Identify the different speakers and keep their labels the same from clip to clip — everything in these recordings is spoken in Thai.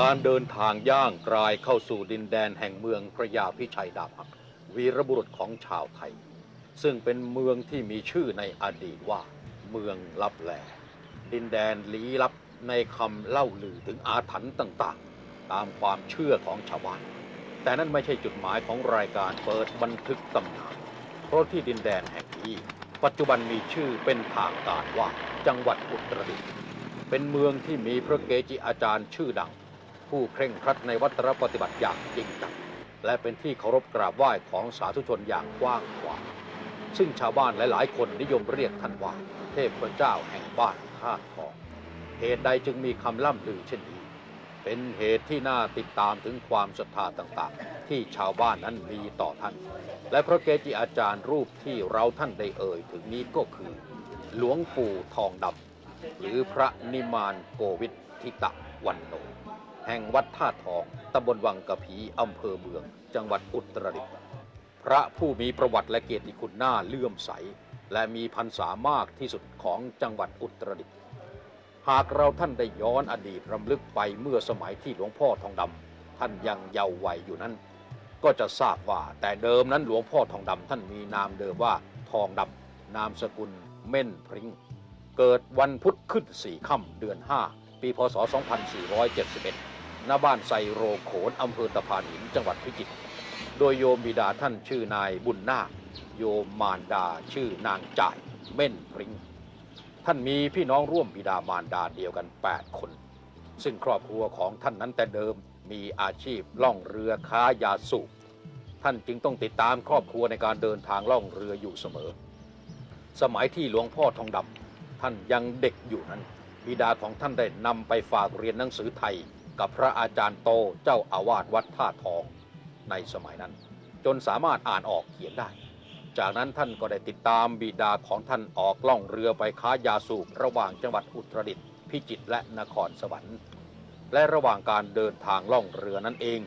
Speaker 1: การเดินทางย่างกลายเข้าสู่ดินแดนแห่งเมืองพระยาพิชัยดาบหักวีรบุรุษของชาวไทย ซึ่งเป็นเมืองที่มีชื่อในอดีตว่า เมืองลับแลดินแดนลี้ลับในคำเล่าลือถึงอาถรรพ์ต่างๆ ตามความเชื่อของชาวบ้านแต่นั่นไม่ใช่จุดหมายของรายการเปิดบันทึกตำนานเพราะที่ดินแดนแห่งนี้ปัจจุบันมีชื่อเป็นทางการว่าจังหวัดอุตรดิตถ์เป็นเมืองที่มีพระเกจิอาจารย์ชื่อดัง ผู้เคร่งครัดในวัตรปฏิบัติอย่างจริงจังและเป็นที่เคารพกราบไหว้ของสาธุชนอย่างกว้างขวางซึ่งชาวบ้านหลาย ๆ คนนิยมเรียกท่านว่า เทพเจ้าแห่งบ้านท่าทองเหตุใดจึงมีคำล่ำลือเช่นนี้ เป็นเหตุที่น่าติดตามถึงความศรัทธาต่างๆ ที่ชาวบ้านนั้นมีต่อท่าน และพระเกจิอาจารย์รูปที่เราท่านได้เอ่ยถึงนี้ก็คือ หลวงปู่ทองดำหรือพระนิมานโกวิทธิตะวันโน แห่งวัดท่าทองตำบลวังกะผีอำเภอเมือง จังหวัดอุตรดิตถ์พระผู้มีประวัติและเกียรติคุณหน้าเลื่อมใส และมีพรรษามากที่สุดของจังหวัดอุตรดิตถ์หากเราท่านได้ย้อนอดีตรำลึกไปเมื่อสมัยที่หลวงพ่อทองดำท่านยังเยาว์วัยอยู่นั้น ก็จะทราบว่าแต่เดิมนั้นหลวงพ่อทองดำท่านมีนามเดิมว่าทองดำนามสกุลเม่นพริ้งเกิดวันพุธขึ้นสี่ค่ำเดือน 5 ปีพศ 2471 ณบ้านไซโรโขนอำเภอตะพานหินจังหวัดพิจิตรโดยโยมบิดาท่านชื่อนายบุญนาคโยมมารดาชื่อนางจ่ายเม่นพริ้งท่านมีพี่น้องร่วมบิดามารดาเดียวกัน 8 คน ซึ่งครอบครัวของท่านนั้นแต่เดิมมีอาชีพล่องเรือค้ายาสูบท่านจึงต้องติดตามครอบครัวในการเดินทางล่องเรืออยู่เสมอ สมัยที่หลวงพ่อทองดำท่านยังเด็กอยู่นั้นบิดาของท่านได้นำไปฝากเรียนหนังสือไทย กับพระอาจารย์โตเจ้าอาวาสวัดท่าทองในสมัยนั้น จนสามารถอ่านออกเขียนได้ จากนั้นท่านก็ได้ติดตามบิดาของท่านออกล่องเรือไปค้ายาสูบระหว่างจังหวัดอุตรดิตถ์พิจิตรและนครสวรรค์ และระหว่างการเดินทางล่องเรือนั้นเอง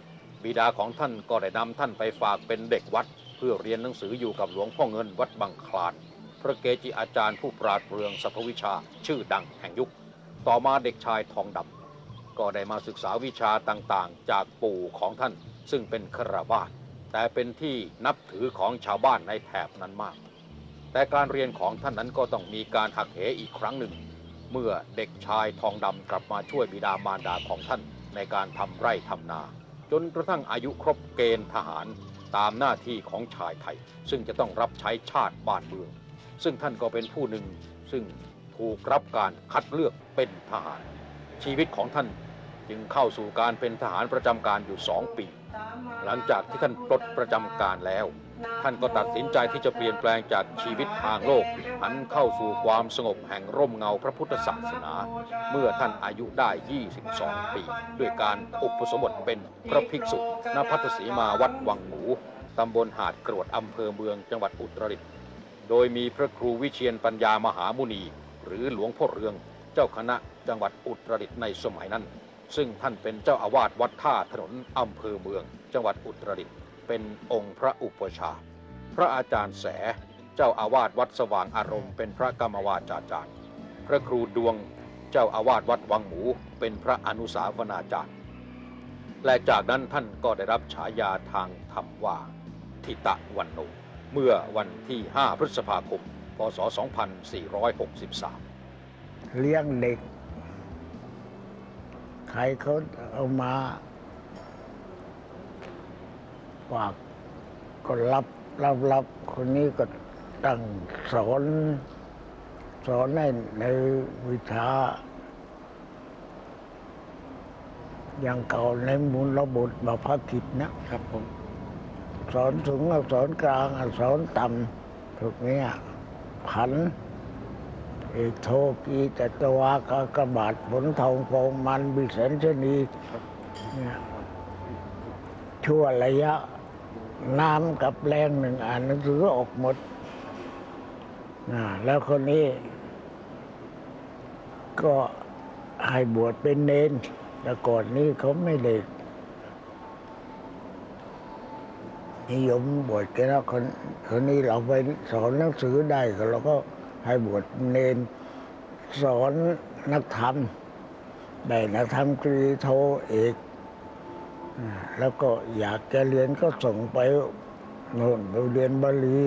Speaker 1: บิดาของท่านก็ได้นำท่านไปฝากเป็นเด็กวัด เพื่อเรียนหนังสืออยู่กับหลวงพ่อเงินวัดบางคลานพระเกจิอาจารย์ผู้ปราดเปรื่องสัพวิชาชื่อดังแห่งยุค ต่อมาเด็กชายทองดำ ก็ได้มาศึกษาวิชาต่างๆ จากปู่ของท่านซึ่งเป็นคราวาสแต่เป็นที่นับถือของชาวบ้านในแถบนั้นมาก แต่การเรียนของท่านนั้นก็ต้องมีการหักเหอีกครั้งหนึ่ง เมื่อเด็กชายทองดำกลับมาช่วยบิดามารดาของท่านในการทำไร่ทำนา จนกระทั่งอายุครบเกณฑ์ทหารตามหน้าที่ของชายไทย ซึ่งจะต้องรับใช้ชาติบ้านเมือง ซึ่งท่านก็เป็นผู้หนึ่งซึ่งถูกรับการคัดเลือกเป็นทหาร ชีวิตของท่าน จึงเข้าสู่การเป็นทหารประจำการอยู่สองปี หลังจากที่ท่านปลดประจำการแล้ว ท่านก็ตัดสินใจที่จะเปลี่ยนแปลงจากชีวิตทางโลกหันเข้าสู่ความสงบแห่งร่มเงาพระพุทธศาสนา เมื่อท่านอายุได้ 22 ปี ด้วยการอุปสมบทเป็นพระภิกษุณพัทสีมาวัดวังหมูตำบลหาดกรวดอำเภอเมืองจังหวัดอุตรดิตถ์โดยมีพระครูวิเชียนปัญญามหามุนี หรือหลวงพ่อเรือง เจ้าคณะจังหวัดอุตรดิตถ์ในสมัยนั้น ซึ่งท่านเป็นเจ้าอาวาสวัดท่าถนนอำเภอเมือง จังหวัดอุตรดิตถ์เป็นองค์พระอุปชา พระอาจารย์แส เจ้าอาวาสวัดสว่างอารมณ์ เป็นพระกรรมวาจาจารย์ พระครูดวงเจ้าอาวาสวัดวังหมู เป็นพระอนุสาวนาจารย์ และจากนั้นท่านก็ได้รับฉายาทางธรรมว่า ทิตะวันโนเมื่อวันที่ 5 พฤษภาคม พศ 2463
Speaker 2: เลี้ยงเด็ก ครเขาเอามาฝากก็รับรับรับคนนี้ก็ตั้งสอนสอนในในวิชา อย่างเก่าในมูลระบุตรบพกิจนะครับ
Speaker 3: ผม
Speaker 2: สอนสูงอักษรกลางอักษรต่ำทุกเนี้ยผัน เอกโทกีจตวากากบาทผลทองฟองมันบิแสนชนีเนี่ยชั่วระยะ น้ำกับแรงหนึ่งอ่านหนังสือออกหมดนะแล้วคนนี้ ก็ให้บวชเป็นเนน แต่ก่อนนี้เขาไม่ได้นิยมบวชกันแล้วคนคนนี้เราไปสอนหนังสือได้ก็เราก็ ให้บวชเนนสอนนักธรรม ได้นักธรรมตรีโทเอก แล้วก็อยากจะเรียนก็ส่งไปโน่นไปเรียนบาลี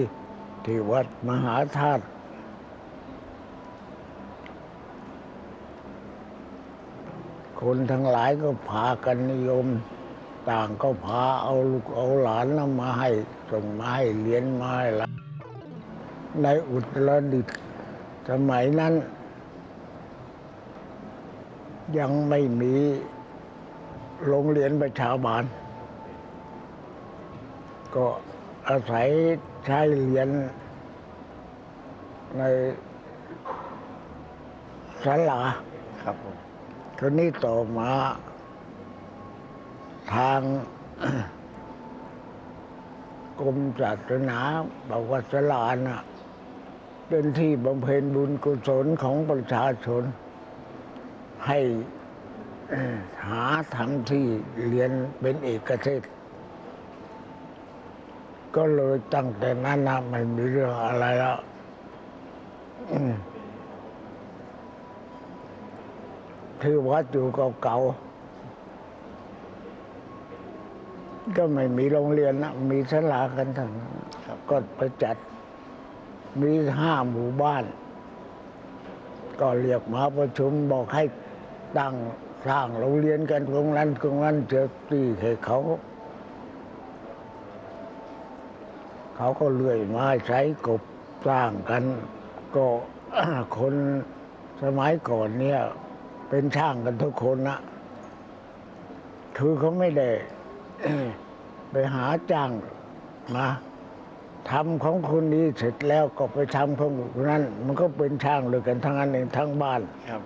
Speaker 2: ที่วัดมหาธาตุคนทั้งหลายก็พากันนิยม ต่างก็พาเอาลูกเอาหลานนำมาให้ส่งมาให้เรียนมาให้ละในอุตรดิตถ์ สมัยนั้น ยังไม่มีโรงเรียนประชาบาล ก็อาศัยใช้เรียนในศาลา
Speaker 3: ครับผม
Speaker 2: ทีนี้ต่อมาทางกรมศาสนาบอกว่าสลาน่ะ เป็นที่บำเพ็ญบุญกุศลของประชาชน ให้หาทำที่เรียนเป็นเอกเทศ ก็เลยตั้งแต่นั้นนะไม่มีเรื่องอะไรแล้วที่วัดอยู่เก่าๆก็ไม่มีโรงเรียนนะมีศาลากันทั้งนั้น
Speaker 3: ครับ
Speaker 2: ก็ไปจัด มีห้าหมู่บ้าน ก็เรียกมาประชุมบอกให้ตั้งสร้างโรงเรียนกันตรงนั้นตรงนั้นเจอตีให้เขา เขาก็เลื่อยไม้ใช้กบสร้างกัน ก็คนสมัยก่อนเนี่ย เป็นช่างกันทุกคนนะคือเขาไม่ได้ไปหาจ้างมา ทำของคนนี้เสร็จแล้วก็ไปทำของคนนั้น มันก็เป็นช่างเลยกันทั้งนั้นเองทั้งบ้าน
Speaker 3: ครับ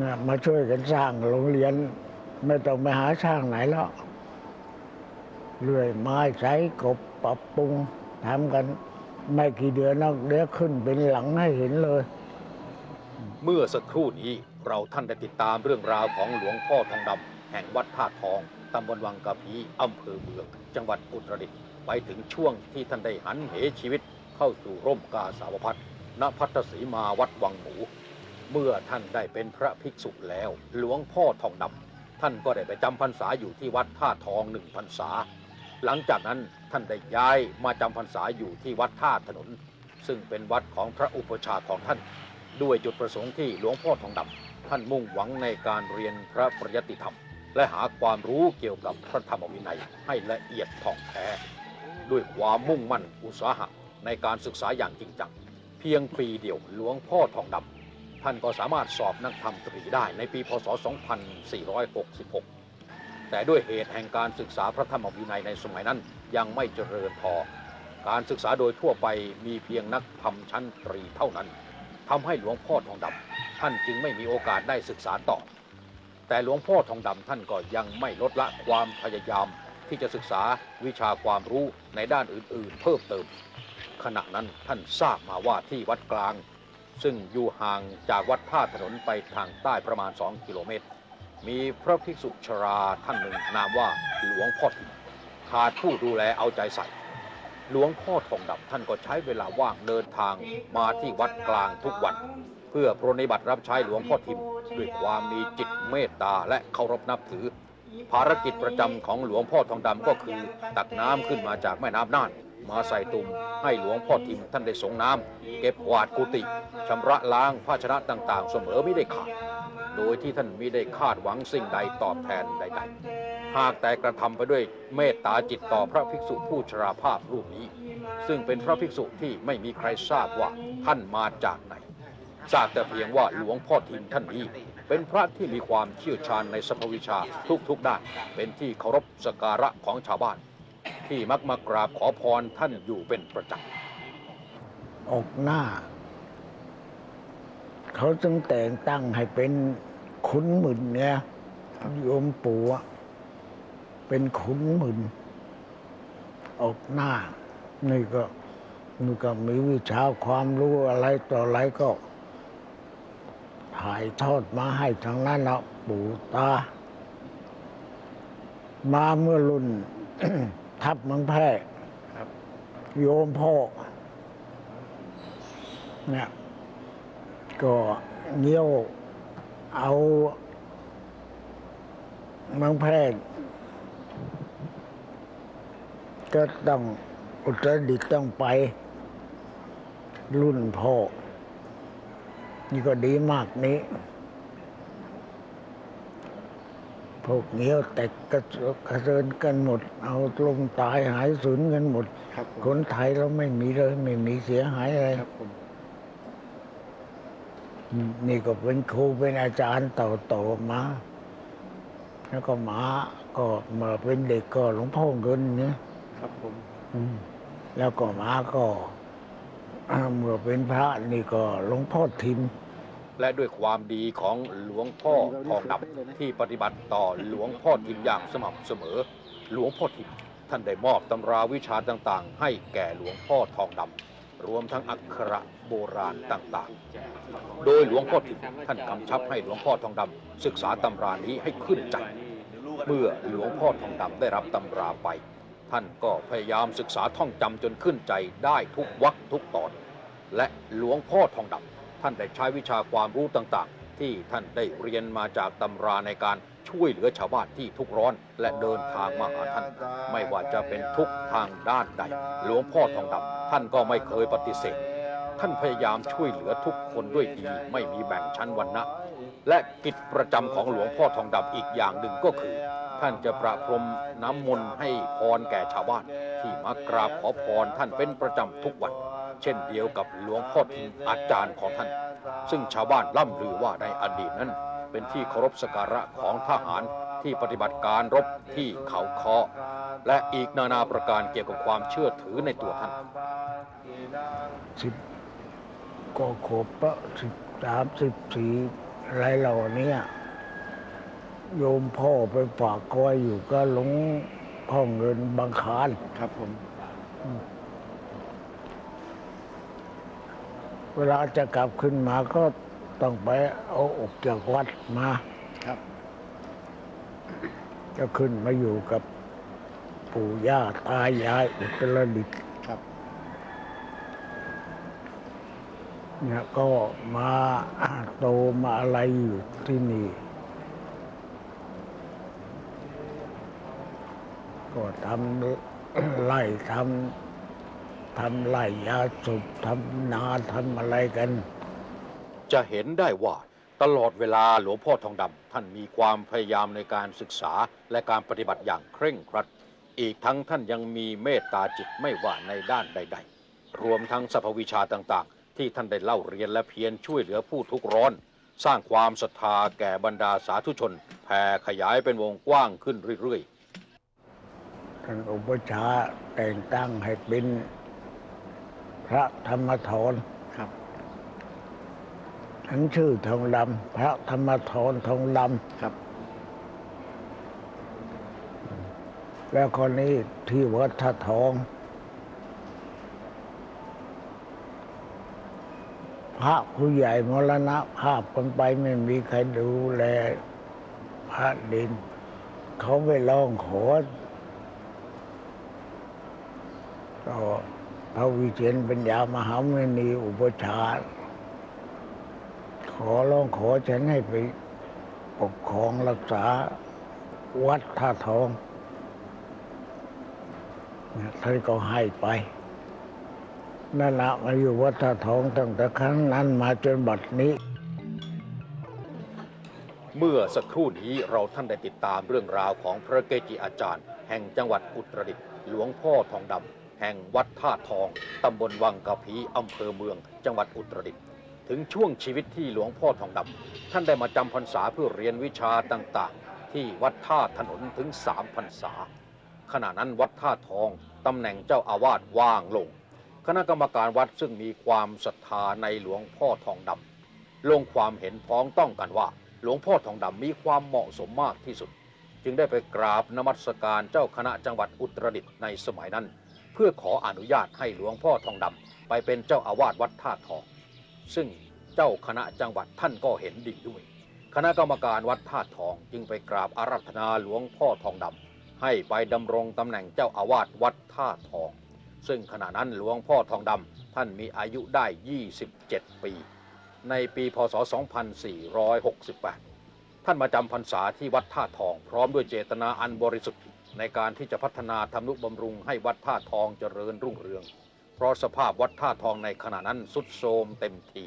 Speaker 2: นะมาช่วยกันสร้างโรงเรียน ไม่ต้องไปหาช่างไหนแล้วเลื่อยไม้ใช้กบปรับปรุงทำกัน ไม่กี่เดือนนอกเดี๋ยวขึ้นเป็นหลังให้เห็นเลย
Speaker 1: เมื่อสักครู่นี้เราท่านได้ติดตามเรื่องราวของหลวงพ่อทองดำแห่งวัดท่าทองตำบลวังกะพีอำเภอเมือง จังหวัดอุตรดิตถ์ ไปถึงช่วงที่ท่านได้หันเหชีวิตเข้าสู่ร่มกาสาวพัฒณพัทศรีมาวัดวังหมู เมื่อท่านได้เป็นพระภิกษุแล้ว หลวงพ่อทองดำท่านก็ได้ไปจำพรรษาอยู่ที่วัดท่าทองหนึ่งพรรษา หลังจากนั้นท่านได้ย้ายมาจำพรรษาอยู่ที่วัดท่าถนน ซึ่งเป็นวัดของพระอุปชาของท่าน ด้วยจุดประสงค์ที่หลวงพ่อทองดำท่านมุ่งหวังในการเรียนพระปริยติธรรม และหาความรู้เกี่ยวกับพระธรรมวินัยให้ละเอียดท่องแท้ ด้วยความมุ่งมั่นอุตสาหะในการศึกษาอย่างจริงจัง เพียงปีเดียวหลวงพ่อทองดำท่านก็สามารถสอบนักธรรมตรีได้ในปีพศ 2466 แต่ด้วยเหตุแห่งการศึกษาพระธรรมวินัยในสมัยนั้นยังไม่เจริญพอ การศึกษาโดยทั่วไปมีเพียงนักธรรมชั้นตรีเท่านั้นทำให้หลวงพ่อทองดำท่านจึงไม่มีโอกาสได้ศึกษาต่อ แต่หลวงพ่อทองดำท่านก็ยังไม่ลดละความพยายาม ที่จะศึกษาวิชาความรู้ในด้านอื่นๆ เพิ่มเติม ขณะนั้นท่านทราบมาว่าที่วัดกลาง ซึ่งอยู่ห่างจากวัดท่าถนนไปทางใต้ประมาณ 2 กิโลเมตร มีพระภิกษุชราท่านหนึ่งนามว่าหลวงพ่อทิมขาดผู้ดูแลเอาใจใส่ หลวงพ่อทองดำท่านก็ใช้เวลาว่างเดินทางมาที่วัดกลางทุกวัน เพื่อปรนนิบัติรับใช้หลวงพ่อทิม ด้วยความมีจิตเมตตาและเคารพนับถือ ภารกิจประจำของหลวงพ่อทองดำก็คือ ตักน้ำขึ้นมาจากแม่น้ำน่าน มาใส่ตุ่มให้หลวงพ่อทิมท่านได้สงน้ำเก็บกวาดกุฏิชำระล้างภาชนะต่างๆ เสมอไม่ได้ขาด โดยที่ท่านมิได้คาดหวังสิ่งใดตอบแทนใด ๆ หากแต่กระทำไปด้วยเมตตาจิตต่อพระภิกษุผู้ชราภาพรูปนี้ ซึ่งเป็นพระภิกษุที่ไม่มีใครทราบว่าท่านมาจากไหนทราบแต่เพียงว่าหลวงพ่อทิมท่านนี้ เป็นพระที่มีความเชี่ยวชาญในสรรพวิชาทุกๆด้าน เป็นที่เคารพสกการะของชาวบ้าน ที่มักมากราบขอพรท่านอยู่เป็นประจำ
Speaker 2: ออกหน้า เขาจึงแต่งตั้งให้เป็นขุนหมื่นเนี่ยโยมปู่เป็นขุนหมื่นออกหน้า นี่ก็นี่ก็มีวิชาความรู้อะไรต่ออะไรก็ ถ่ายทอดมาให้ทางนั้นนะปู่ตา มาเมื่อรุ่น ทับเมืองแพร่
Speaker 3: ครับ
Speaker 2: โยมพ่อเนี่ยก็เงี้ยวเอาเมืองแพร่ก็ต้องอุตรดิตถ์ต้องไปรุ่นพ่อ นี่ก็ดีมากนี้ พวกเหนียวแตกกระเสือกกระเซินกันหมด เอาลมตายหายสูญกันหมด
Speaker 3: ครับผม
Speaker 2: คนไทยเราไม่มีเลย ไม่มีเสียหายอะไร
Speaker 3: ครับผม
Speaker 2: นี่ก็เป็นครูเป็นอาจารย์ต่อต่อมา แล้วก็มาก็เมื่อเป็นเด็กก็หลวงพ่อเงินเนี่ย
Speaker 3: ครับผม
Speaker 2: อืมแล้วก็มาก็ อ่าเมื่อเป็นพระนี่ก็หลวงพ่อทิม
Speaker 1: และด้วยความดีของหลวงพ่อทองดำที่ปฏิบัติต่อหลวงพ่อทิมอย่างสม่ำเสมอ หลวงพ่อทิมท่านได้มอบตำราวิชาต่างๆ ให้แก่หลวงพ่อทองดำรวมทั้งอักขระโบราณต่างๆ โดยหลวงพ่อทิมท่านกำชับให้หลวงพ่อทองดำศึกษาตำรานี้ให้ขึ้นใจ เมื่อหลวงพ่อทองดำได้รับตำราไป ท่านก็พยายามศึกษาท่องจำจนขึ้นใจได้ทุกวรรคทุกตอน และหลวงพ่อทองดำท่านได้ใช้วิชาความรู้ต่างๆ ที่ท่านได้เรียนมาจากตำราในการช่วยเหลือชาวบ้านที่ทุกข์ร้อน และเดินทางมาหาท่าน ไม่ว่าจะเป็นทุกทางด้านใด หลวงพ่อทองดำท่านก็ไม่เคยปฏิเสธ ท่านพยายามช่วยเหลือทุกคนด้วยดีไม่มีแบ่งชั้นวรรณะ และกิจประจำของหลวงพ่อทองดำอีกอย่างหนึ่งก็คือ ท่านจะประพรมน้ำมนต์ให้พรแก่ชาวบ้าน ที่มากราบขอพรท่านเป็นประจำทุกวัน เช่นเดียวกับหลวงพ่อทิมอาจารย์ของท่าน ซึ่งชาวบ้านล่ำลือว่าในอดีตนั้น เป็นที่เคารพสักการะของทหารที่ปฏิบัติการรบที่เขาคอและอีกนานาประการเกี่ยวกับความเชื่อถือในตัวท่าน
Speaker 2: สิบก็ขบปะสิบสามสิบสี่ อะไรเหล่านี้โยมพ่อไปฝากคอยอยู่ก็หลวงพ่อเงินบางคาร
Speaker 3: ครับผม
Speaker 2: เวลาจะกลับขึ้นมาก็ต้องไปเอาออกจากวัดมา
Speaker 3: ครับ
Speaker 2: จะขึ้นมาอยู่กับปู่ย่าตายายอุตรดิตถ์
Speaker 3: ครับ
Speaker 2: เนี่ยก็มาโตมาอะไรอยู่ที่นี่ ก็ทำไล่ทำทำไล่ยาสูบทำนาทำอะไรกัน
Speaker 1: จะเห็นได้ว่าตลอดเวลาหลวงพ่อทองดำท่านมีความพยายามในการศึกษาและการปฏิบัติอย่างเคร่งครัด อีกทั้งท่านยังมีเมตตาจิตไม่ว่าในด้านใด ๆ รวมทั้งสรพวิชาต่างๆ ที่ท่านได้เล่าเรียนและเพียรช่วยเหลือผู้ทุกข์ร้อน สร้างความศรัทธาแก่บรรดาสาธุชนแผ่ขยายเป็นวงกว้างขึ้นเรื่อยๆ
Speaker 2: ท่านอุปชฌาย์แต่งตั้งให้เป็นพระธรรมทร
Speaker 3: ครับ
Speaker 2: ทั้งชื่อทองดำพระธรรมทรทองด
Speaker 3: ครับำ
Speaker 2: แล้วคนนี้ที่วัดท่าทอง พระผู้ใหญ่มรณะภาพกันไปไม่มีใครดูแลพระดิน เขาไปร้องขอต่อพระวิเชียนปัญญามหาเมนีอุปชาขอร้องขอฉันให้ไปปกครองรักษาวัดท่าทองนะท่านก็ให้ไป นั่นละมาอยู่วัดท่าทองตั้งแต่ครั้งนั้นมาจนบัดนี้
Speaker 1: เมื่อสักครู่นี้เราท่านได้ติดตามเรื่องราวของพระเกจิอาจารย์ แห่งจังหวัดอุตรดิตถ์หลวงพ่อทองดำแห่งวัดท่าทองตำบลวังกะพีอำเภอเมือง จังหวัดอุตรดิตถ์ถึงช่วงชีวิตที่หลวงพ่อทองดำท่านได้มาจำพรรษาเพื่อเรียนวิชาต่างๆ ที่วัดท่าถนนถึงสามพรรษา ขณะนั้นวัดท่าทองตำแหน่งเจ้าอาวาสว่างลง คณะกรรมการวัดซึ่งมีความศรัทธาในหลวงพ่อทองดำลงความเห็นพ้องต้องกันว่า หลวงพ่อทองดำมีความเหมาะสมมากที่สุด จึงได้ไปกราบนมัสการเจ้าคณะจังหวัดอุตรดิตถ์ในสมัยนั้น เพื่อขออนุญาตให้หลวงพ่อทองดำไปเป็นเจ้าอาวาสวัดท่าทอง ซึ่งเจ้าคณะจังหวัดท่านก็เห็นดีด้วย คณะกรรมการวัดท่าทองจึงไปกราบอารัธนาหลวงพ่อทองดำให้ไปดำรงตำแหน่งเจ้าอาวาสวัดท่าทอง ซึ่งขณะนั้นหลวงพ่อทองดำท่านมีอายุได้ 27 ปี ในปีพศ 2468 ท่านมาจำพรรษาที่วัดท่าทอง พร้อมด้วยเจตนาอันบริสุทธิ์ ในการที่จะพัฒนาทำนุบำรุงให้วัดท่าทองเจริญรุ่งเรือง เพราะสภาพวัดท่าทองในขณะนั้นสุดโทรมเต็มที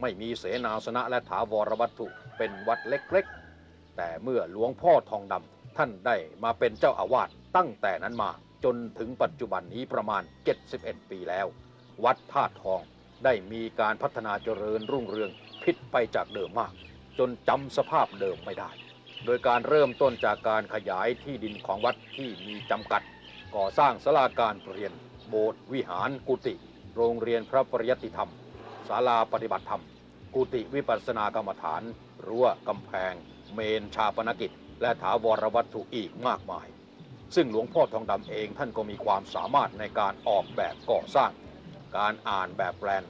Speaker 1: ไม่มีเสนาสนะและถาวรวัตถุเป็นวัดเล็กๆ แต่เมื่อหลวงพ่อทองดำท่านได้มาเป็นเจ้าอาวาสตั้งแต่นั้นมา จนถึงปัจจุบันนี้ประมาณ 71 ปีแล้ว วัดท่าทองได้มีการพัฒนาเจริญรุ่งเรืองผิดไปจากเดิมมาก จนจำสภาพเดิมไม่ได้ โดยการเริ่มต้นจากการขยายที่ดินของวัดที่มีจำกัด ก่อสร้างศาลาการเรียน โบสถ์วิหารกุฏิโรงเรียนพระปริยติธรรมศาลาปฏิบัติธรรม กุฏิวิปัสสนากรรมฐาน รั้วกำแพง เมนชาปนกิจ และถาวรวัตถุอีกมากมาย ซึ่งหลวงพ่อทองดำเองท่านก็มีความสามารถในการออกแบบก่อสร้าง การอ่านแบบแปลน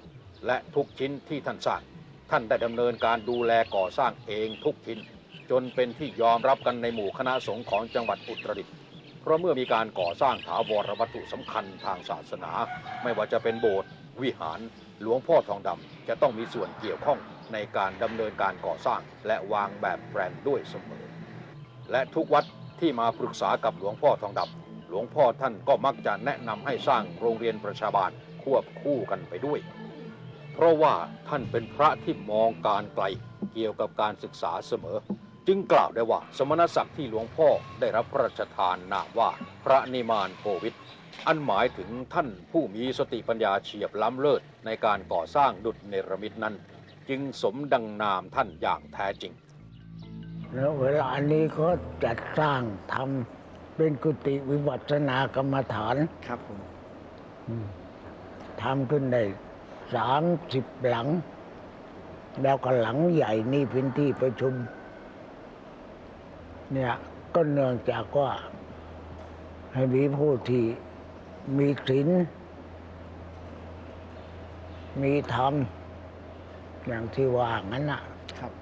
Speaker 1: และทุกชิ้นที่ท่านสร้าง ท่านได้ดำเนินการดูแลก่อสร้างเองทุกชิ้น จนเป็นที่ยอมรับกันในหมู่คณะสงฆ์ของจังหวัดอุตรดิตถ์เพราะเมื่อมีการก่อสร้างถาวรวัตถุสำคัญทางศาสนา ไม่ว่าจะเป็นโบสถ์วิหาร หลวงพ่อทองดำจะต้องมีส่วนเกี่ยวข้องในการดำเนินการก่อสร้าง และวางแบบแปลนด้วยเสมอ และทุกวัด ที่มาปรึกษากับหลวงพ่อทองดำหลวงพ่อท่านก็มักจะแนะนำให้สร้างโรงเรียนประชาบาลควบคู่กันไปด้วย เพราะว่าท่านเป็นพระที่มองการไกลเกี่ยวกับการศึกษาเสมอ จึงกล่าวได้ว่า สมณศักดิ์ที่หลวงพ่อได้รับพระราชทานนามว่าพระนิมานโกวิทอันหมายถึงท่านผู้มีสติปัญญาเฉียบล้ำเลิศในการก่อสร้างดุจเนรมิตนั้น จึงสมดังนามท่านอย่างแท้จริง
Speaker 2: แล้วเวลานี้ก็จัดสร้างทำเป็นกุฏิวิวัฒนากรรมฐาน
Speaker 3: ครับผม
Speaker 2: อืมทำขึ้นได้สามสิบหลัง แล้วก็หลังใหญ่นี่เป็นที่ประชุม เนี่ยก็เนื่องจากว่า ให้มีผู้ที่มีศีลมีธรรมอย่างที่ว่างั้นน่ะ
Speaker 3: ครับ
Speaker 2: อืมจะ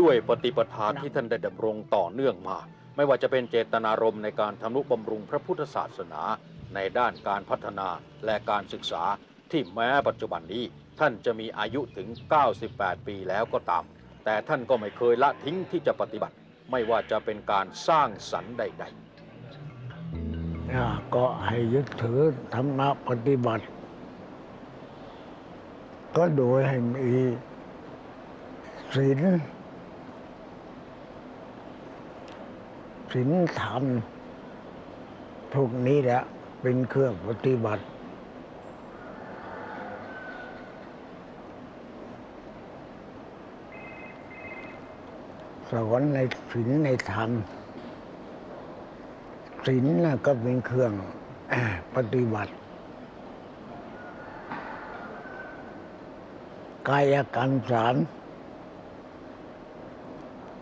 Speaker 1: ด้วยปฏิปทาที่ท่านได้ดำรงต่อเนื่องมา ไม่ว่าจะเป็นเจตนารมณ์ในการทำนุบำรุงพระพุทธศาสนา ในด้านการพัฒนาและการศึกษาที่แม้ปัจจุบันนี้ท่านจะมีอายุถึง 98 ปีแล้วก็ตาม แต่ท่านก็ไม่เคยละทิ้งที่จะปฏิบัติ ไม่ว่าจะเป็นการสร้างสรรค์ใดๆ
Speaker 2: อ่าก็ให้ยึดถือธรรมะปฏิบัติ ก็โดยให้มี ศีลศีลธรรมพวกนี้แหละเป็นเครื่องปฏิบัติ สอนในศีลในธรรมศีลน่ะก็เป็นเครื่องปฏิบัติ กายกรรมสาม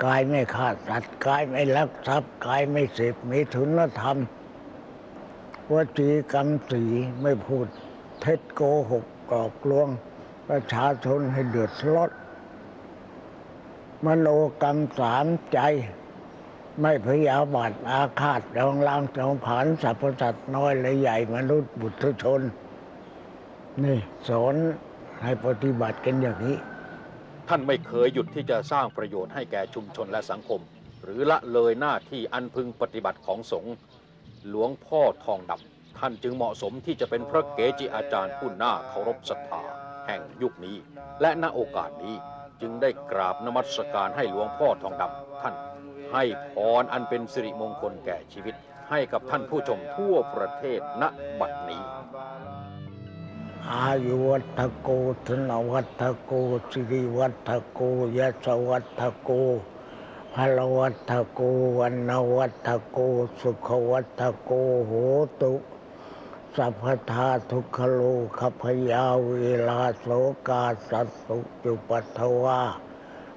Speaker 2: กายไม่ฆ่าสัตว์กายไม่ลักทรัพย์กายไม่เสพมีทุนธรรมวจีกรรมสีไม่พูด เท็จโกหกกรอกลวง ประชาชนให้เดือดร้อนมโนกรรมสามใจ ไม่พยาบาทอาฆาตจองล้างจองผานสรรพสัตว์น้อยและใหญ่มนุษย์บุตรชน นี่สอนให้ปฏิบัติกันอย่างนี้
Speaker 1: ท่านไม่เคยหยุดที่จะสร้างประโยชน์ให้แก่ชุมชนและสังคม หรือละเลยหน้าที่อันพึงปฏิบัติของสงฆ์หลวงพ่อทองดำท่านจึงเหมาะสมที่จะเป็นพระเกจิอาจารย์ผู้น่าเคารพศรัทธาแห่งยุคนี้ และณโอกาสนี้จึงได้กราบนมัสการให้หลวงพ่อทองดำท่าน ให้พรอันเป็นสิริมงคลแก่ชีวิต ให้กับท่านผู้ชมทั่วประเทศณบัดนี้
Speaker 2: อายุวัฒโกธนวัฒโกสิริวัฒโกยศวัฒโกพลวัฒโกวันนวัฒโกสุขวัฒโกโหตุสัพพทาทุกขโลขพยาเวลาโสกาสัตสุจุปัทวา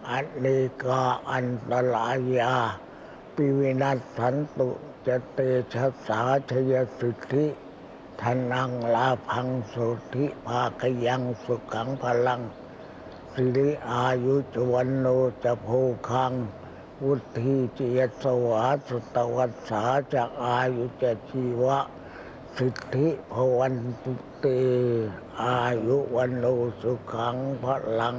Speaker 2: อันนิกาอันตรายาปิวินัสสันตุจเตชะสาชยสิทธิ ทนังลาพังสุทธิภาคยังสุขังพลังสิริอายุจวันโนจะโพคัง วุฒิจิยสวาสุตวัสสาจากอายุจะชีวะ สิทธิพวันตุเต อายุวันโนสุขังพลัง